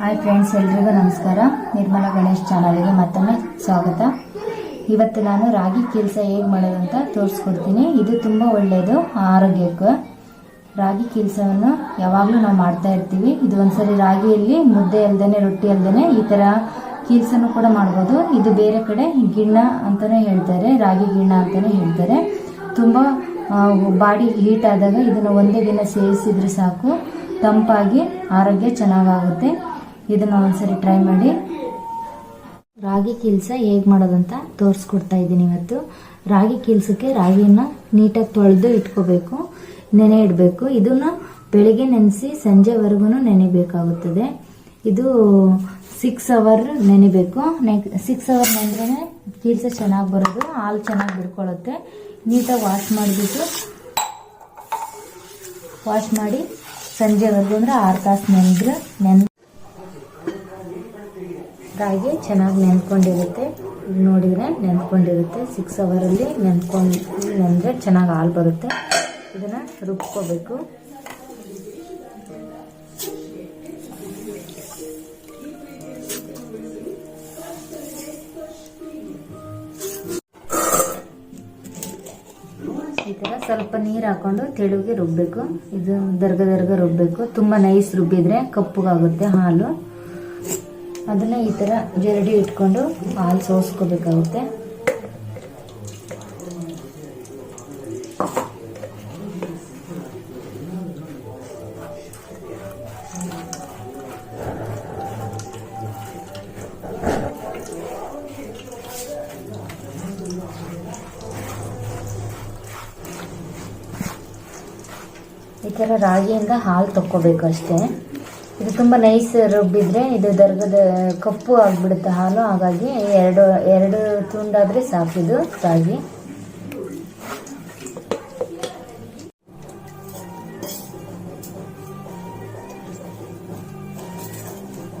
Hi friends ಎಲ್ರಿಗೂ ನಮಸ್ಕಾರ. ನಿರ್ಮಲ ಗಣೇಶ್ ಚಾನಲ್ಗೆ ಮತ್ತೊಮ್ಮೆ ಸ್ವಾಗತ. ಇವತ್ತು ನಾನು ರಾಗಿ ಕೆಲಸ ಹೇಗೆ ಮಾಡೋದು ಅಂತ ತೋರಿಸ್ಕೊಡ್ತೀನಿ. ಇದು ತುಂಬ ಒಳ್ಳೆಯದು ಆರೋಗ್ಯಕ್ಕೆ. ರಾಗಿ ಕೀಲ್ಸವನ್ನು ಯಾವಾಗಲೂ ನಾವು ಮಾಡ್ತಾ ಇರ್ತೀವಿ. ಇದು ಒಂದ್ಸರಿ ರಾಗಿಯಲ್ಲಿ, ಮುದ್ದೆ ಅಲ್ದೇ ರೊಟ್ಟಿ ಅಲ್ದೇ ಈ ಥರ ಕೀಲ್ಸನ್ನು ಕೂಡ ಮಾಡ್ಬೋದು. ಇದು ಬೇರೆ ಕಡೆ ಗಿಣ್ಣ ಅಂತಲೇ ಹೇಳ್ತಾರೆ, ರಾಗಿ ಗಿಣ್ಣ ಅಂತಲೇ ಹೇಳ್ತಾರೆ. ತುಂಬ ಬಾಡಿ ಹೀಟ್ ಆದಾಗ ಇದನ್ನು ಒಂದೇ ದಿನ ಸೇವಿಸಿದ್ರೆ ಸಾಕು. ತಂಪಾಗಿ ಆರೋಗ್ಯ ಚೆನ್ನಾಗಾಗುತ್ತೆ. ಇದನ್ನು ಒಂದ್ಸರಿ ಟ್ರೈ ಮಾಡಿ. ರಾಗಿ ಕೀಲ್ಸ ಹೇಗೆ ಮಾಡೋದಂತ ತೋರಿಸ್ಕೊಡ್ತಾ ಇದ್ದೀನಿ ಇವತ್ತು. ರಾಗಿ ಕೀಲ್ಸಕ್ಕೆ ರಾಗಿಯನ್ನು ನೀಟಾಗಿ ತೊಳೆದು ಇಟ್ಕೋಬೇಕು. ನೆನೆ ಇಡಬೇಕು. ಇದನ್ನು ಬೆಳಿಗ್ಗೆ ನೆನೆಸಿ ಸಂಜೆವರೆಗೂ ನೆನೆಬೇಕಾಗುತ್ತದೆ. ಇದು ಸಿಕ್ಸ್ ಅವರ್ ನೆನೆಬೇಕು. ನೆಕ್ ಸಿಕ್ಸ್ ಅವರ್ ನೆನೆದ್ರೆ ಕೀಲ್ಸ ಚೆನ್ನಾಗಿ ಬರೋದು, ಹಾಲು ಚೆನ್ನಾಗಿ ಬಿಡ್ಕೊಳ್ಳುತ್ತೆ ನೀಟಾಗಿ ವಾಶ್ ಮಾಡಿಬಿಟ್ಟು ವಾಶ್ ಮಾಡಿ ಸಂಜೆವರೆಗೂ ಅಂದ್ರೆ ಆರು ತಾಸು ನೆನೆದ್ರೆ ನೆನ್ ರಾಗಿ ಚೆನ್ನಾಗಿ ನೆನ್ಕೊಂಡಿರುತ್ತೆ. ನೋಡಿದರೆ ನೆನ್ಕೊಂಡಿರುತ್ತೆ. ಸಿಕ್ಸ್ ಅವರಲ್ಲಿ ನೆನ್ಕೊಂಡು ನೆನೆದ್ರೆ ಚೆನ್ನಾಗಿ ಹಾಲು ಬರುತ್ತೆ. ಇದನ್ನು ರುಬ್ಕೋಬೇಕು. ಸ್ವಲ್ಪ ನೀರು ಹಾಕೊಂಡು ತೆಳುಗೆ ರುಬ್ಬಬೇಕು ಇದು ದರ್ಗ ದರ್ಗ ರುಬ್ಬಬೇಕು ತುಂಬ ನೈಸ್ ರುಬ್ಬಿದ್ರೆ ಕಪ್ಪಗಾಗುತ್ತೆ ಹಾಲು. ಅದನ್ನ ಈ ಥರ ಜರಡಿ ಇಟ್ಕೊಂಡು ಹಾಲು ಸೋಸ್ಕೋಬೇಕಾಗುತ್ತೆ. ಈ ಥರ ರಾಗಿಯಿಂದ ಹಾಲು ತಕ್ಕೋಬೇಕು ಅಷ್ಟೇ. ಇದು ತುಂಬ ನೈಸ್ ರುಬ್ಬಿದ್ರೆ ಇದು ದರ್ಗದ ಕಪ್ಪು ಆಗಿಬಿಡುತ್ತೆ ಹಾಲು, ಹಾಗಾಗಿ ಎರಡು ಎರಡು ತುಂಡಾದರೆ ಸಾಕಿದು ರಾಗಿ.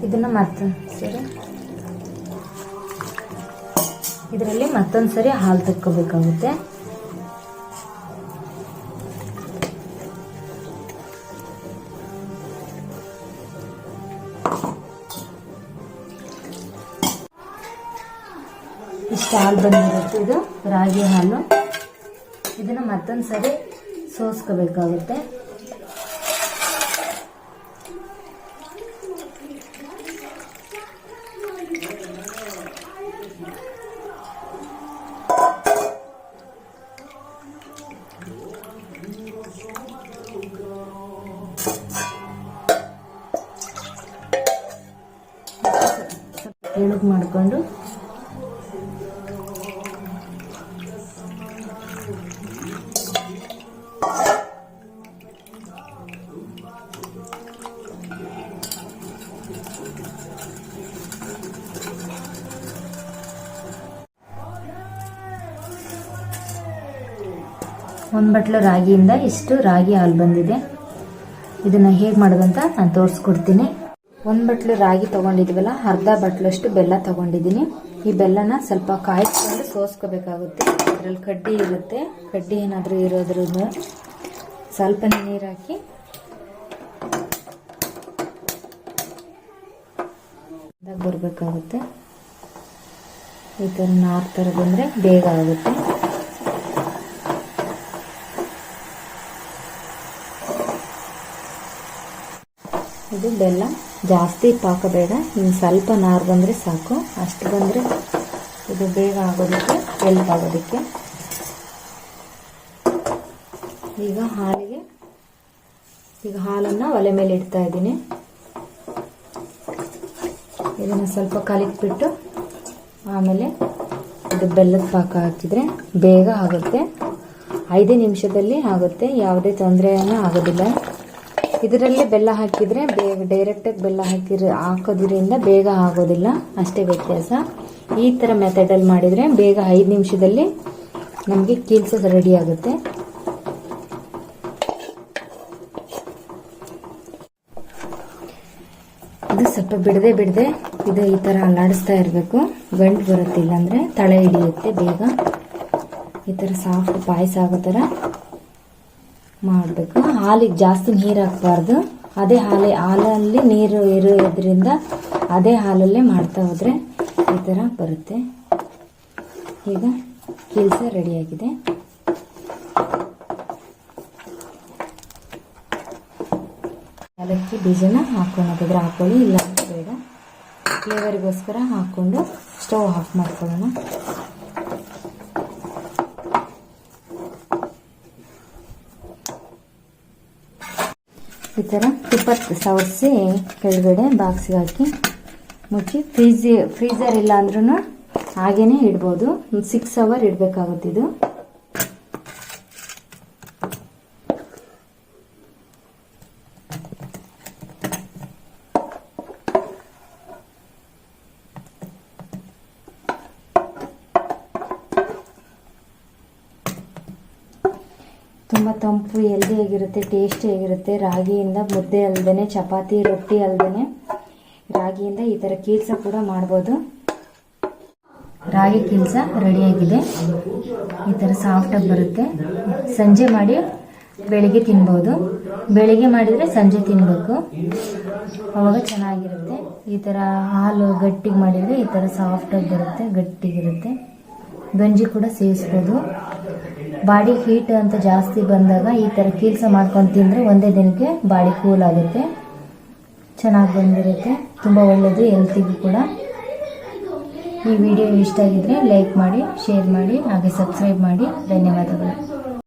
ಇದನ್ನ ಮತ್ತೆ ಸರಿ. ಇದರಲ್ಲಿ ಮತ್ತೊಂದು ಸರಿ ಹಾಲು ತಕ್ಕೋಬೇಕಾಗುತ್ತೆ. ಇಷ್ಟು ಹಾಲು ಬಂದಿರುತ್ತೆ ಇದು. ರಾಗಿ ಹಾಲು. ಇದನ್ನು ಮತ್ತೊಂದು ಸರಿ ಸೋಸ್ಕೋಬೇಕಾಗುತ್ತೆ. ತೆಳುಗ್ ಮಾಡಿಕೊಂಡು ಒಂದು ಬಟ್ಲು ರಾಗಿಯಿಂದ ಇಷ್ಟು ರಾಗಿ ಹಾಲು ಬಂದಿದೆ. ಇದನ್ನು ಹೇಗೆ ಮಾಡೋದಂತ ನಾನು ತೋರಿಸ್ಕೊಡ್ತೀನಿ. ಒಂದು ಬಟ್ಲು ರಾಗಿ ತಗೊಂಡಿದ್ವಲ್ಲ, ಅರ್ಧ ಬಟ್ಲಷ್ಟು ಬೆಲ್ಲ ತಗೊಂಡಿದ್ದೀನಿ. ಈ ಬೆಲ್ಲನ ಸ್ವಲ್ಪ ಕಾಯಿಸ್ಕೊಂಡು ಸೋಸ್ಕೋಬೇಕಾಗುತ್ತೆ. ಅದರಲ್ಲಿ ಕಡ್ಡಿ ಇರುತ್ತೆ. ಕಡ್ಡಿ ಏನಾದರೂ ಇರೋದ್ರೂ ಸ್ವಲ್ಪ ನೀರು ಹಾಕಿ. ಬರಬೇಕಾಗುತ್ತೆ. ಈ ಥರ ನಾರು ಥರ ಬಂದರೆ ಬೇಗ ಆಗುತ್ತೆ. ಇದು ಬೆಲ್ಲ. ಜಾಸ್ತಿ ಪಾಕ ಬೇಡ ಇನ್ನು ಸ್ವಲ್ಪ ನಾರು ಬಂದರೆ ಸಾಕು. ಅಷ್ಟು ಬಂದರೆ ಇದು ಬೇಗ ಆಗೋದಕ್ಕೆ ಹೆಲ್ಪ್ ಆಗೋದಕ್ಕೆ. ಈಗ ಹಾಲಿಗೆ, ಈಗ ಹಾಲನ್ನು ಒಲೆ ಮೇಲೆ ಇಡ್ತಾ ಇದ್ದೀನಿ. ಇದನ್ನು ಸ್ವಲ್ಪ ಕಲಿಕ್ಬಿಟ್ಟು ಆಮೇಲೆ ಇದು ಬೆಲ್ಲದ ಪಾಕ ಹಾಕಿದರೆ ಬೇಗ ಆಗುತ್ತೆ. ಐದೇ ನಿಮಿಷದಲ್ಲಿ ಆಗುತ್ತೆ. ಯಾವುದೇ ತೊಂದರೆಯನ್ನು ಆಗೋದಿಲ್ಲ. ಇದರಲ್ಲಿ ಬೆಲ್ಲ ಹಾಕಿದರೆ ಬೇಗ ಡೈರೆಕ್ಟಾಗಿ ಬೆಲ್ಲ ಹಾಕಿರ, ಹಾಕೋದ್ರಿಂದ ಬೇಗ ಆಗೋದಿಲ್ಲ. ಅಷ್ಟೇ ವ್ಯತ್ಯಾಸ. ಈ ಥರ ಮೆಥಡಲ್ಲಿ ಮಾಡಿದರೆ ಬೇಗ ಐದು ನಿಮಿಷದಲ್ಲಿ ನಮಗೆ ಕೀಲ್ಸ ರೆಡಿ ಆಗುತ್ತೆ. ಇದು ಸ್ವಲ್ಪ ಬಿಡದೆ ಬಿಡದೆ ಇದು ಈ ಥರ ಅಲ್ಲಾಡಿಸ್ತಾ ಇರಬೇಕು. ಗಂಟು ಬರುತ್ತೆ ಇಲ್ಲಾಂದರೆ ತಳೆ ಹಿಡಿಯುತ್ತೆ ಬೇಗ. ಈ ಥರ ಸಾಫ್ಟ್ ಪಾಯಸ ಆಗೋ ಥರ ಮಾಡಬೇಕು. ಹಾಲಿಗೆ ಜಾಸ್ತಿ ನೀರು ಹಾಕಬಾರ್ದು. ಅದೇ ಹಾಲಿ, ಹಾಲಲ್ಲಿ ನೀರು ಇರೋದ್ರಿಂದ ಅದೇ ಹಾಲಲ್ಲೇ ಮಾಡ್ತಾ ಹೋದರೆ ಈ ಥರ ಬರುತ್ತೆ. ಈಗ ಕೆಲಸ ರೆಡಿಯಾಗಿದೆ ಏಲಕ್ಕಿ ಬೀಜನ ಹಾಕೊಳ್ಳೋದಿದ್ರೆ ಹಾಕೊಳ್ಳಿ, ಇಲ್ಲ ಬೇಡ. ಫ್ಲೇವರಿಗೋಸ್ಕರ ಹಾಕ್ಕೊಂಡು ಸ್ಟವ್ ಆಫ್ ಮಾಡ್ಕೊಳ್ಳೋಣ. ಈ ಥರ ತುಪ್ಪ ಸವರಿಸಿ ಕೆಳಗಡೆ ಬಾಕ್ಸ್ಗೆ ಹಾಕಿ ಮುಚ್ಚಿ ಫ್ರೀಜಿ ಫ್ರೀಜರ್ ಇಲ್ಲ ಅಂದ್ರೂ ಹಾಗೇನೆ ಇಡ್ಬೋದು. ಒಂದು ಸಿಕ್ಸ್ ಅವರ್ ಇಡಬೇಕಾಗುತ್ತೆ ಇದು ತುಂಬ ತಂಪು ಹೆಲ್ದಿಯಾಗಿರುತ್ತೆ ಟೇಸ್ಟಿಯಾಗಿರುತ್ತೆ ರಾಗಿಯಿಂದ ಮುದ್ದೆ ಅಲ್ದೇನೆ, ಚಪಾತಿ, ರೊಟ್ಟಿ ಅಲ್ದೇ ರಾಗಿಯಿಂದ ಈ ಥರ ಕೀಲ್ಸ ಕೂಡ ಮಾಡ್ಬೋದು. ರಾಗಿ ಕೀಲ್ಸ ರೆಡಿಯಾಗಿದೆ ಈ ಥರ ಸಾಫ್ಟಾಗಿ ಬರುತ್ತೆ. ಸಂಜೆ ಮಾಡಿ ಬೆಳಿಗ್ಗೆ ತಿನ್ಬೋದು. ಬೆಳಿಗ್ಗೆ ಮಾಡಿದರೆ ಸಂಜೆ ತಿನ್ನಬೇಕು ಅವಾಗ ಚೆನ್ನಾಗಿರುತ್ತೆ. ಈ ಥರ ಹಾಲು ಗಟ್ಟಿಗೆ ಮಾಡಿದರೆ ಈ ಥರ ಸಾಫ್ಟಾಗಿ ಬರುತ್ತೆ, ಗಟ್ಟಿಗಿರುತ್ತೆ. ಗಂಜಿ ಕೂಡ ಸೇವಿಸ್ಬೋದು. ಬಾಡಿ ಹೀಟ್ ಅಂತ ಜಾಸ್ತಿ ಬಂದಾಗ ಈ ಥರ ಕೀಲ್ಸ ಮಾಡ್ಕೊಂಡು ತಿಂದರೆ ಒಂದೇ ದಿನಕ್ಕೆ ಬಾಡಿ ಕೂಲ್ ಆಗುತ್ತೆ. ಚೆನ್ನಾಗಿ ಬಂದಿರುತ್ತೆ. ತುಂಬ ಒಳ್ಳೆಯದು ಹೆಲ್ತಿಗೂ ಕೂಡ. ಈ ವಿಡಿಯೋ ಇಷ್ಟ ಆಗಿದ್ರೆ ಲೈಕ್ ಮಾಡಿ, ಶೇರ್ ಮಾಡಿ, ಹಾಗೆ ಸಬ್ಸ್ಕ್ರೈಬ್ ಮಾಡಿ. ಧನ್ಯವಾದಗಳು.